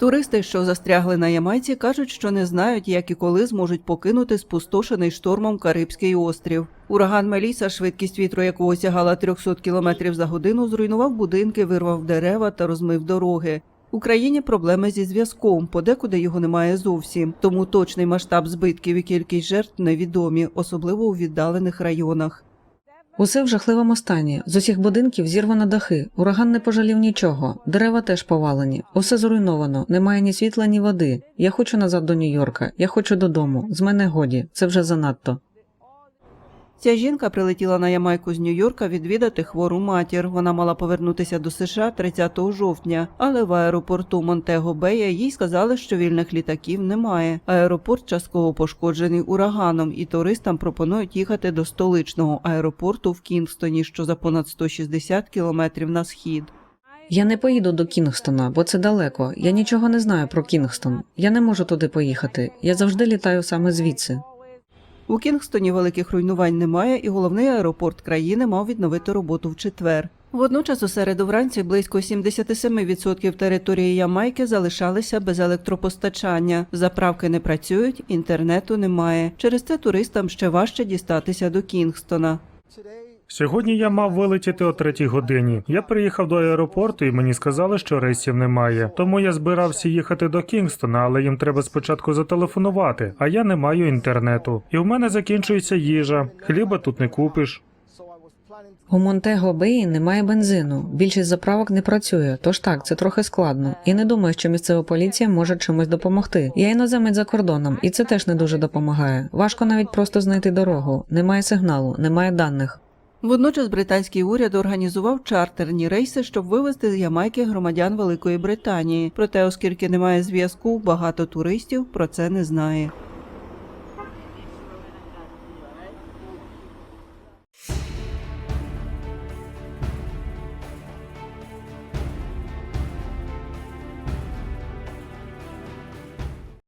Туристи, що застрягли на Ямайці, кажуть, що не знають, як і коли зможуть покинути спустошений штормом Карибський острів. Ураган Меліса, швидкість вітру якого сягала 300 км за годину, зруйнував будинки, вирвав дерева та розмив дороги. Україні проблеми зі зв'язком, подекуди його немає зовсім. Тому точний масштаб збитків і кількість жертв невідомі, особливо у віддалених районах. Усе в жахливому стані. З усіх будинків зірвано дахи. Ураган не пожалів нічого. Дерева теж повалені. Усе зруйновано. Немає ні світла, ні води. Я хочу назад до Нью-Йорка. Я хочу додому. З мене годі. Це вже занадто. Ця жінка прилетіла на Ямайку з Нью-Йорка відвідати хвору матір. Вона мала повернутися до США 30 жовтня, але в аеропорту Монтего Бея їй сказали, що вільних літаків немає. Аеропорт частково пошкоджений ураганом, і туристам пропонують їхати до столичного аеропорту в Кінгстоні, що за понад 160 кілометрів на схід. Я не поїду до Кінгстона, бо це далеко. Я нічого не знаю про Кінгстон. Я не можу туди поїхати. Я завжди літаю саме звідси. У Кінгстоні великих руйнувань немає, і головний аеропорт країни мав відновити роботу в четвер. Водночас у середу вранці близько 77% території Ямайки залишалися без електропостачання. Заправки не працюють, інтернету немає. Через це туристам ще важче дістатися до Кінгстона. Сьогодні я мав вилетіти о третій годині. Я приїхав до аеропорту і мені сказали, що рейсів немає. Тому я збирався їхати до Кінгстона, але їм треба спочатку зателефонувати, а я не маю інтернету. І в мене закінчується їжа. Хліба тут не купиш. У Монтего Беї немає бензину. Більшість заправок не працює, тож так, це трохи складно. І не думаю, що місцева поліція може чимось допомогти. Я іноземець за кордоном, і це теж не дуже допомагає. Важко навіть просто знайти дорогу. Немає сигналу, немає даних. Водночас британський уряд організував чартерні рейси, щоб вивезти з Ямайки громадян Великої Британії. Проте, оскільки немає зв'язку, багато туристів про це не знає.